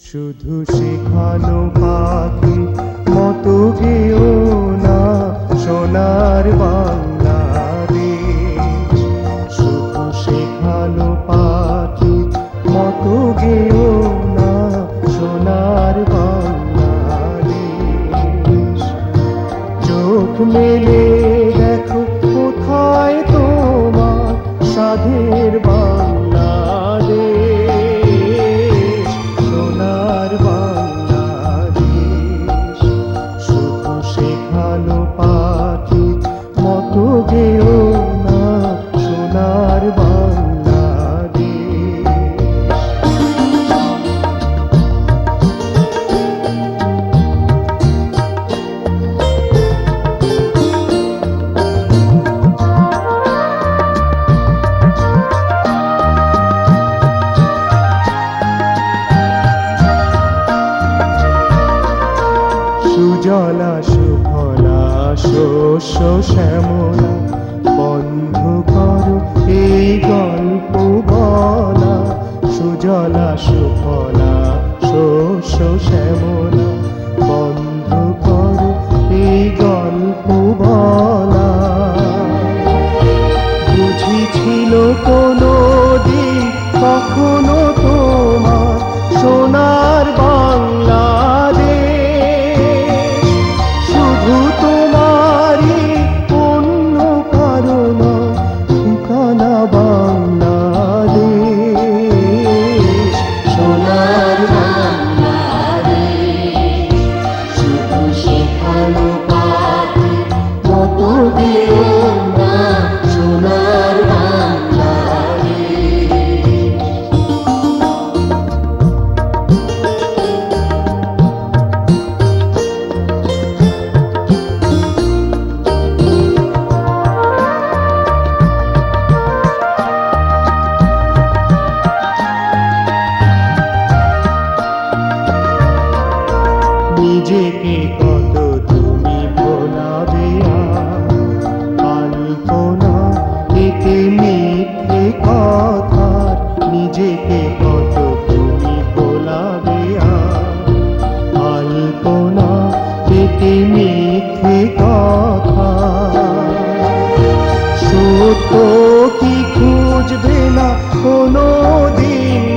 শুধু শেখানো পাখি মতো গেও না সোনার বাংলাদেশ সুজলা সুফলা শস্য শ্যামলা। বন্ধ করো এই গল্প বলা। সুজলা সুফলা শস্য শ্যামলা। বন্ধ করো এই গল্প বলা। বুঝিছিল কোনো দিন কখনো তোমার সোনার বাংলাদেশ নিজেকে কত তুমি ভোলাবে আর? কল্পনা এতে মিথ্যে কথা, নিজেকে কত তুমি ভোলাবে আর? কল্পনা এতে মিথ্যে কথা, সত্য কি খুঁজবে না কোনো দিন